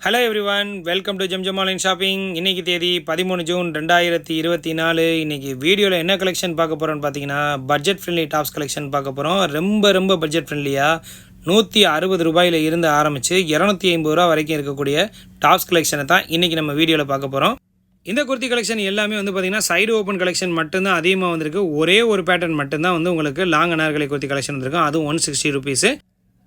Hello everyone welcome to Zamzam online shopping இன்னைக்கு தேதி பதிமூணு ஜூன் ரெண்டாயிரத்தி இருபத்தி நாலு. இன்றைக்கி வீடியோவில் என்ன கலெக்ஷன் பார்க்க போகிறோம்னு பார்த்தீங்கன்னா பட்ஜெட் ஃப்ரெண்ட்லி டாப்ஸ் கலெக்ஷன் பார்க்க போகிறோம் ரொம்ப ரொம்ப பட்ஜெட் ஃப்ரெண்ட்லியாக நூற்றி அறுபது ரூபாயில் இருந்து ஆரம்பித்து இரநூத்தி ஐம்பது ரூபா வரைக்கும் இருக்கக்கூடிய டாப்ஸ் கலெக்ஷனை தான் இன்றைக்கி நம்ம வீடியோவில் பார்க்க போகிறோம் இந்த குர்த்தி கலெக்ஷன் எல்லாமே வந்து பார்த்தீங்கன்னா சைடு ஓப்பன் கலெக்ஷன் மட்டும்தான் அதிகமாக வந்திருக்கு. ஒரே ஒரு பேட்டர்ன் மட்டும்தான் வந்து உங்களுக்கு லாங் அனார்கலை குர்த்தி கலெக்ஷன் வந்திருக்கும். அதுவும் ஒன் சிக்ஸ்டி ருபீஸு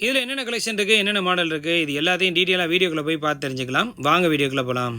இதில் என்னென்ன கலெக்ஷன் இருக்குது என்னென்ன மாடல் இருக்குது இது எல்லாத்தையும் டீட்டெயிலாக வீடியோக்குள்ளே போய் பார்த்து தெரிஞ்சுக்கலாம். வாங்க வீடியோக்குள்ளே போகலாம்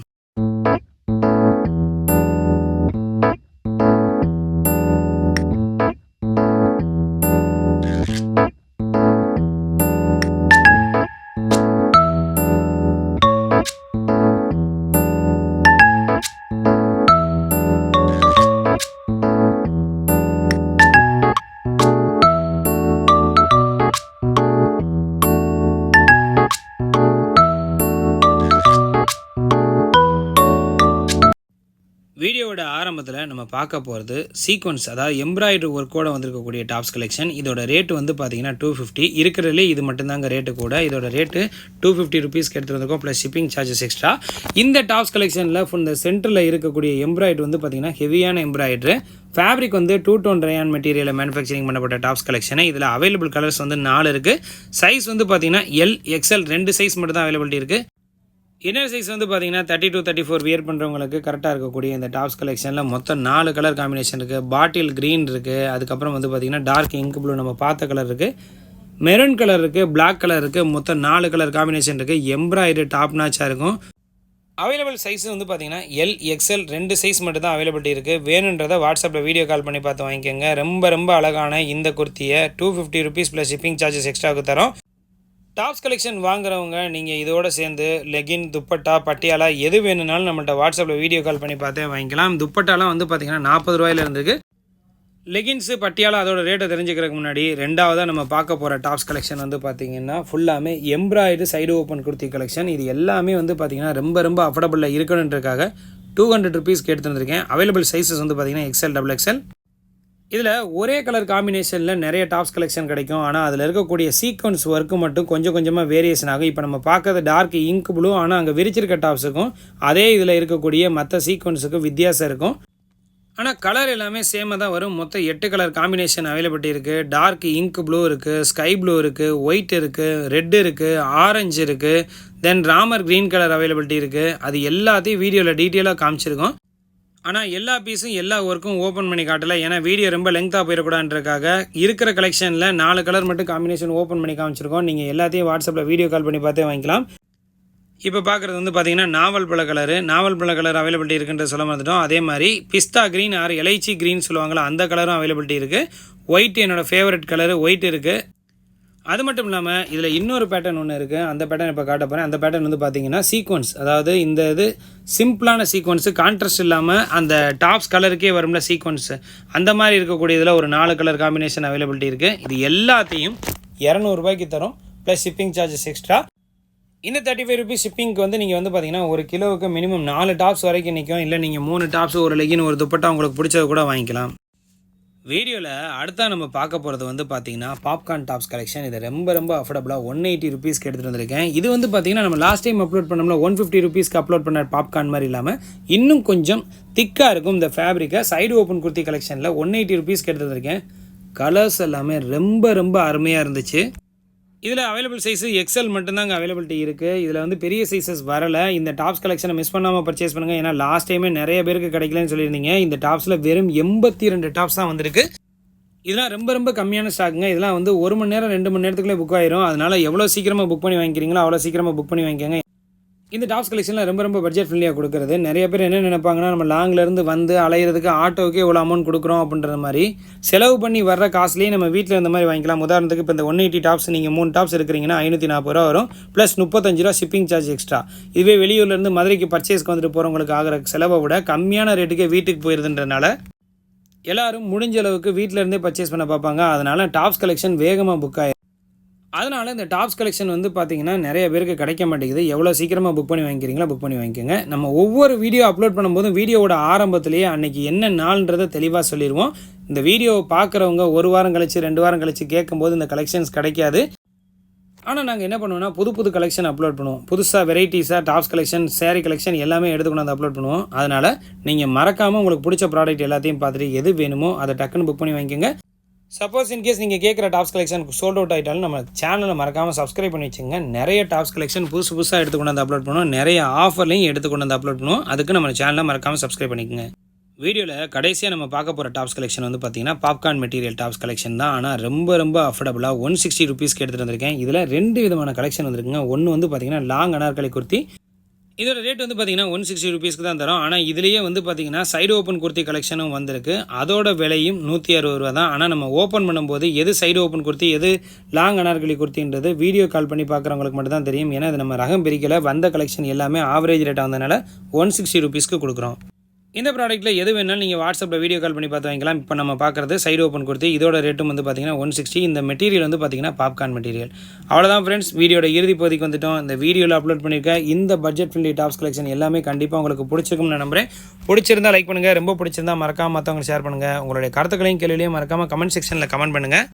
நம்ம பார்க்க போகிறது சீக்வன்ஸ் அதாவது எம்ப்ராய்டரி ஒர்க்கோட வந்திருக்கக்கூடிய டாப்ஸ் கலெக்ஷன் இதோட ரேட்டு வந்து பார்த்தீங்கன்னா டூ ஃபிஃப்டி இருக்கிறதுலே இது மட்டும்தாங்க ரேட்டு கூட. இதோட ரேட்டு டூ ஃபிஃப்டி ருபீஸ்க்கு எடுத்துகிட்டு ப்ளஸ் ஷிப்பிங் சார்ஜஸ் எக்ஸ்ட்ரா இந்த டாப்ஸ் கலெக்ஷனில் இந்த சென்டரில் இருக்கக்கூடிய எம்ப்ராய்டரி வந்து பார்த்தீங்கன்னா ஹெவியான எம்ப்ராய்டரி ஃபேப்ரிக் வந்து டூ டோன் ரயான் மெட்டீரியலில் மேனுஃபேக்சரிங் பண்ணப்பட்ட டாப்ஸ் கலெக்ஷனு இதில் அவைலபிள் கலர்ஸ் வந்து நாலு இருக்குது சைஸ் வந்து பார்த்தீங்கன்னா எல் எக்ஸ்எல் ரெண்டு சைஸ் மட்டும் தான் அவைலபிலிட்டி இருக்குது இன்னர் சைஸ் வந்து பார்த்தீங்கன்னா thirty two thirty four wear பண்ணுறவங்களுக்கு கரெக்டாக இருக்கக்கூடிய இந்த டாப்ஸ் கலெக்ஷனில் மொத்தம் நாலு கலர் காம்பினேஷன் இருக்குது பாட்டில் க்ரீன் இருக்குது அதுக்கப்புறம் வந்து பார்த்தீங்கன்னா டார்க் இங்க் ப்ளூ நம்ம பார்த்த கலர் இருக்குது மெரூன் கலர் இருக்குது பிளாக் கலர் இருக்குது மொத்தம் நாலு கலர் காம்பினேஷன் இருக்குது எம்ப்ராய்டரி டாப் நாச்சாக இருக்கும். அவைலபிள் சைஸ் வந்து பார்த்தீங்கன்னா எல் எக்ஸ்எல் ரெண்டு சைஸ் மட்டும் தான் அவைலபிலிட்டி இருக்குது வேணுன்றதை வாட்ஸ்அப்பில் வீடியோ கால் பண்ணி பார்த்து வாங்கிக்கோங்க. ரொம்ப ரொம்ப அழகான இந்த குர்த்தியை two fifty rupees plus shipping charges எக்ஸ்ட்ராவுக்கு தரோம். டாப்ஸ் கலெக்ஷன் வாங்குறவங்க நீங்கள் இதோட சேர்ந்து லெகின் துப்பட்டா பட்டியாலா எது வேணும்னாலும் நம்மள்ட்ட வாட்ஸ்அப்பில் வீடியோ கால் பண்ணி பார்த்தே வாங்கிக்கலாம். துப்பட்டாலாம் வந்து பார்த்தீங்கன்னா நாற்பது ரூபாயில இருந்துருக்கு. லெகின்ஸு பட்டியாலா அதோட ரேட்டை தெரிஞ்சுக்கிறதுக்கு முன்னாடி ரெண்டாவதாக நம்ம பார்க்க போகிற டாப்ஸ் கலெக்ஷன் வந்து பார்த்தீங்கன்னா ஃபுல்லாமே எம்ப்ராய்டு சைடு ஓப்பன் குர்த்தி கலெக்ஷன். இது எல்லாமே வந்து பார்த்திங்கன்னா ரொம்ப ரொம்ப அஃபோர்டபுளில் இருக்கணுன்றக்காக டூ ஹண்ட்ரட் ருபீஸ்க்கு எடுத்துருந்துருக்கேன் அவைலபிள் சைஸஸ் வந்து பார்த்தீங்கன்னா எக்ஸ்எல் டபுள் எக்ஸ்எல் இதில் ஒரே கலர் காம்பினேஷனில் நிறைய டாப்ஸ் கலெக்ஷன் கிடைக்கும். ஆனால் அதில் இருக்கக்கூடிய சீக்வன்ஸ் ஒர்க்கு மட்டும் கொஞ்சம் கொஞ்சமாக வேரியேஷன் ஆகும். இப்போ நம்ம பார்க்கறது டார்க் இங்க் ப்ளூ ஆனால் அங்கே விரிச்சிருக்க டாப்ஸுக்கும் அதே இதில் இருக்கக்கூடிய மற்ற சீக்வன்ஸுக்கும் வித்தியாசம் இருக்கும். ஆனால் கலர் எல்லாமே சேமாக தான் வரும். மொத்தம் எட்டு கலர் காம்பினேஷன் அவைலபிலிட்டி இருக்குது டார்க் இங்க் ப்ளூ இருக்குது ஸ்கை ப்ளூ இருக்குது ஒயிட் இருக்குது ரெட் இருக்குது ஆரஞ்சு இருக்குது then Ramar green colour availability இருக்குது அது எல்லாத்தையும் வீடியோவில் டீட்டெயிலாக காமிச்சிருக்கோம். ஆனால் எல்லா பீஸும் எல்லா ஒர்க்கும் ஓப்பன் பண்ணி காட்டலை. ஏன்னா வீடியோ ரொம்ப லெங்க்தாக போயிடக்கூடாதுன்றக்காக இருக்கிற கலெக்ஷனில் நாலு கலர் மட்டும் காம்பினேஷன் ஓப்பன் பண்ணி காமிச்சிருக்கோம். நீங்கள் எல்லாத்தையும் வாட்ஸ்அப்பில் வீடியோ கால் பண்ணி பார்த்தே வாங்கிக்கலாம். இப்போ பார்க்குறது வந்து பார்த்தீங்கன்னா நாவல் பழ கலரு நாவல் பழ கலர் அவைலபிலிட்டி இருக்குன்ற சொல்ல மறந்துட்டோம். அதே மாதிரி pista green or elaichi green சொல்லுவாங்களா அந்த கலரும் அவைலபிலிட்டி இருக்குது ஒயிட் என்னோடய ஃபேவரட் கலரு ஒயிட் இருக்குது அது மட்டும் இல்லாமல் இதில் இன்னொரு பேட்டர்ன் ஒன்று இருக்குது அந்த பேட்டர்ன் இப்போ காட்ட போகிறேன் அந்த பேட்டர்ன் வந்து பார்த்தீங்கன்னா சீக்வன்ஸ் அதாவது இந்த இது சிம்பிளான சீக்வன்ஸு கான்ட்ராஸ்ட் இல்லாமல் அந்த டாப்ஸ் கலருக்கே வரும்ல சீக்வன்ஸு அந்த மாதிரி இருக்கக்கூடிய இதில் ஒரு நாலு கலர் காம்பினேஷன் அவைலபிலிட்டி இருக்குது இது எல்லாத்தையும் இரநூறுபாய்க்கு தரும். ப்ளஸ் ஷிப்பிங் சார்ஜஸ் எக்ஸ்ட்ரா இந்த தேர்ட்டி ஃபைவ் ருபீஸ் ஷிப்பிங்க்கு வந்து நீங்கள் வந்து பார்த்தீங்கன்னா ஒரு கிலோவுக்கு மினிமம் நாலு டாப்ஸ் வரைக்கும் நிற்கும் இல்லை நீங்கள் மூணு டாப்ஸ் ஒரு லெகின் ஒரு துப்பட்டா உங்களுக்கு பிடிச்சது கூட வாங்கிக்கலாம். வீடியோவில் அடுத்தா நம்ம பார்க்க போகிறது வந்து பார்த்தீங்கன்னா பாப்கார்ன் டாப்ஸ் கலெக்ஷன் இது ரொம்ப ரொம்ப அஃபோர்டபுளாக ஒன் எயிட்டி ருபீஸ்க்கு எடுத்துகிட்டு வந்திருக்கேன். இது வந்து பார்த்தீங்கன்னா நம்ம லாஸ்ட் டைம் அப்லோட் பண்ணோம்ல ஒன் ஃபிஃப்டி ருபீஸ்க்கு அப்லோட் பண்ண பாப்கார்ன் மாதிரி இல்லாமல் இன்னும் கொஞ்சம் திக்காக இருக்கும் இந்த ஃபேப்ரிக்கை சைடு ஓப்பன் குர்த்தி கலெக்ஷனில் ஒன் எயிட்டி ருபீஸ்க்கு எடுத்துகிட்டு வந்திருக்கேன். கலர்ஸ் எல்லாமே ரொம்ப ரொம்ப அருமையாக இருந்துச்சு. இதில் அவைலபிள் சைஸு எக்ஸல் மட்டும்தாங்க அவைலபிலிட்டி இருக்குது இதில் வந்து பெரிய சைஸஸ் வரலை. இந்த டாப்ஸ் கலெக்ஷனை மிஸ் பண்ணாமல் பர்ச்சேஸ் பண்ணுங்கள் ஏன்னா லாஸ்ட் டைமே நிறைய பேருக்கு கிடைக்கலன்னு சொல்லியிருந்தீங்க. இந்த டாப்ஸில் வெறும் எண்பத்தி ரெண்டு டாப்ஸ் தான் வந்திருக்கு. இதெல்லாம் ரொம்ப ரொம்ப கம்மியான ஸ்டாக்குங்க இதெல்லாம் வந்து ஒரு மணி நேரம் ரெண்டு மணி நேரத்துக்குள்ளே புக் ஆயிரும். அதனால் எவ்வளோ சீக்கிரமாக புக் பண்ணி வாங்கிக்கிறீங்களோ அவ்வளோ சீக்கிரமாக புக் பண்ணி வாங்கிக்கோங்க. இந்த டாப்ஸ் கலெக்ஷனில் ரொம்ப ரொம்ப பட்ஜெட் ஃப்ரெண்ட்லியாக கொடுக்குறது. நிறைய பேர் என்ன நினைப்பாங்கன்னா நம்ம லாங்லேருந்து வந்து அலையிறதுக்கு ஆட்டோவுக்கே இவ்வளோ அமௌண்ட் கொடுக்குறோம் அப்படின்ற மாதிரி. செலவு பண்ணி வர்ற காசுலேயே நம்ம வீட்டில் இந்த மாதிரி வாங்கிக்கலாம். உதாரணத்துக்கு இப்போ இந்த ஒன் எயிட்டி டாப்ஸ் நீங்கள் மூணு டாப்ஸ் எடுக்கிறீங்கன்னா ஐநூற்றி நாற்பது ரூபா வரும். ப்ளஸ் முப்பத்தஞ்சு ரூபா ஷிப்பிங் சார்ஜ் எக்ஸ்ட்ரா இதுவே வெளியூர்லேருந்து மதுரைக்கு பர்ச்சேஸ்க்கு வந்துட்டு போகிறவங்களுக்கு ஆகிற செலவை விட கம்மியான ரேட்டுக்கே வீட்டுக்கு போயிருதுன்றனால எல்லாரும் முடிஞ்ச அளவுக்கு வீட்டிலேருந்தே பர்ச்சேஸ் பண்ண பார்ப்பாங்க. அதனால் டாப்ஸ் கலெக்ஷன் வேகமாக புக் ஆகிடும் அதனால் இந்த டாப்ஸ் கலெக்ஷன் வந்து பார்த்திங்கன்னா நிறைய பேருக்கு கிடைக்க மாட்டேங்குது. எவ்வளோ சீக்கிரமாக புக் பண்ணி வாங்கிக்கிறீங்களா புக் பண்ணி வாங்கிக்கோங்க. நம்ம ஒவ்வொரு வீடியோ அப்லோட் பண்ணும்போதும் வீடியோவோட ஆரம்பத்துலேயே அன்னைக்கு என்ன நாள்ன்றதை தெளிவாக சொல்லிடுவோம் இந்த வீடியோவை பார்க்குறவங்க ஒரு வாரம் கழிச்சு ரெண்டு வாரம் கழிச்சு கேட்கும்போது இந்த கலெக்ஷன்ஸ் கிடைக்காது. ஆனால் நாங்கள் என்ன பண்ணுவோம்னா புது புது கலெக்ஷன் அப்லோட் பண்ணுவோம். புதுசாக வெரைட்டிஸாக டாப்ஸ் கலெக்ஷன் சேரீ கலெக்ஷன் எல்லாமே எடுத்து கொண்டு வந்து அப்லோட் பண்ணுவோம். அதனால் நீங்கள் மறக்காமல் உங்களுக்கு பிடிச்ச ப்ராடக்ட் எல்லாத்தையும் பார்த்துட்டு எது வேணுமோ அதை டக்குன்னு புக் பண்ணி வாங்கிக்கோங்க. சப்போஸ் இன்கேஸ் நீங்கள் கேட்குற டாப்ஸ் கலெக்ஷன் சோல்ட் அவுட் ஆகிட்டாலும் நம்ம சேனலை மறக்காமல் சப்ஸ்கிரைப் பண்ணி வச்சுங்க நிறைய டாப்ஸ் கலெக்ஷன் புதுசு புதுசாக எடுத்து கொண்டு வந்து அப்லோட் பண்ணுவோம். நிறைய ஆஃபர்லையும் எடுத்து கொண்டு வந்து அப்லோட் பண்ணுவோம். அதுக்கு நம்ம சேனலை மறக்காமல் சப்ஸ்கிரைப் பண்ணிக்கோங்க. வீடியோவில் கடைசியாக நம்ம பார்க்க போகிற டாப்ஸ் கலெக்ஷன் வந்து பார்த்திங்கன்னா பாப்கார்ன் மெட்டீரியல் டாப்ஸ் கலெக்ஷன் தான். ஆனால் ரொம்ப ரொம்ப அஃபர்டபுளாக ஒன் சிக்ஸ்டி ருபீஸ்க்கு எடுத்துகிட்டு வந்திருக்கேன். இதில் ரெண்டு விதமான கலெக்ஷன் வந்திருக்குங்க. ஒன்று வந்து பார்த்தீங்கன்னா லாங் அனார்கலி குர்த்தி இதோட ரேட் வந்து பார்த்தீங்கன்னா ஒன் சிக்ஸ்டி ருபீஸ்க்கு தான் தரும். ஆனால் இதுலேயே வந்து பார்த்தீங்கன்னா சைடு ஓப்பன் குர்த்தி கலெக்ஷனும் வந்திருக்கு. அதோட விலையும் நூற்றி அறுபது ரூபா தான். ஆனால் நம்ம ஓப்பன் பண்ணும்போது எது சைடு ஓப்பன் குர்த்தி எது லாங் அனார்கலி குர்த்தின்றது வீடியோ கால் பண்ணி பார்க்குறவங்களுக்கு மட்டும் தான் தெரியும். ஏன்னா இது நம்ம ரகம் பிரிக்கல. வந்த கலெக்ஷன் எல்லாமே ஆவரேஜ் ரேட்டாக வந்ததுனால ஒன் சிக்ஸ்டி ருபீஸ்க்கு கொடுக்குறோம். இந்த ப்ராடக்ட்டில் எது வேணாலும் நீங்கள் வாட்ஸ்அப்பில் வீடியோ கால் பண்ணி பார்த்து வாங்கிக்கலாம். இப்போ நம்ம பார்க்குறது சைடு ஓப்பன் கொடுத்து இதோட ரேட்டும் வந்து பார்த்தீங்கன்னா ஒன் சிக்ஸ்டி இந்த மெட்டீரியல் வந்து பார்த்தீங்கன்னா பாப்கார்ன் மெட்டீரியல் அவ்வளோதான் ஃப்ரெண்ட்ஸ் வீடியோட இறுதி பகுதிக்கு வந்துட்டோம். இந்த வீடியோவில் அப்லோட் பண்ணியிருக்க இந்த பட்ஜெட் ஃப்ரெண்ட்லி டாப்ஸ் கலெக்ஷன் எல்லாமே கண்டிப்பாக உங்களுக்கு பிடிச்சிருக்கும்னு நம்புறேன். பிடிச்சிருந்தா லைக் பண்ணுங்கள் ரொம்ப பிடிச்சிருந்தா மறக்காம மற்றவங்க ஷேர் பண்ணுங்கள் உங்களுடைய கருத்துக்களையும் கேள்வியும் மறக்காமல் கமெண்ட் செக்ஷனில் கமெண்ட் பண்ணுங்கள்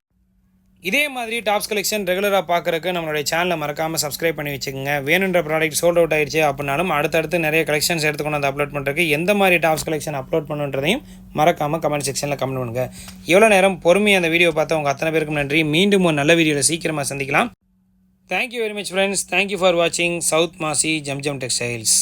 இதே மாதிரி டாப்ஸ் கலெக்ஷன் ரெகுலராக பார்க்குறக்கு நம்மளுடைய சேனலை மறக்காமல் சப்ஸ்கிரைப் பண்ணி வச்சுக்கோங்க. வேணுன்ற ப்ராடக்ட் சோல்ட் அவுட் ஆயிடுச்சு அப்படின்னாலும் அடுத்தடுத்து நிறைய கலெக்ஷன்ஸ் எடுத்துக்கொண்டு வந்து அப்லோட் பண்ணுறதுக்கு எந்த மாதிரி டாப்ஸ் கலெக்ஷன் அப்லோட் பண்ணுன்றதையும் மறக்காமல் கமெண்ட் செக்ஷனில் கமெண்ட் பண்ணுங்கள் எவ்வளோ நேரம் பொறுமையாக அந்த வீடியோ பார்த்தா உங்கள் அத்தனை பேருக்கும் நன்றி. மீண்டும் ஒரு நல்ல வீடியோவில் சீக்கிரமாக சந்திக்கலாம். Thank you very much friends thank you for வாட்சிங் சவுத் மாசி ஜம் ஜம் டெக்ஸ்டைல்ஸ்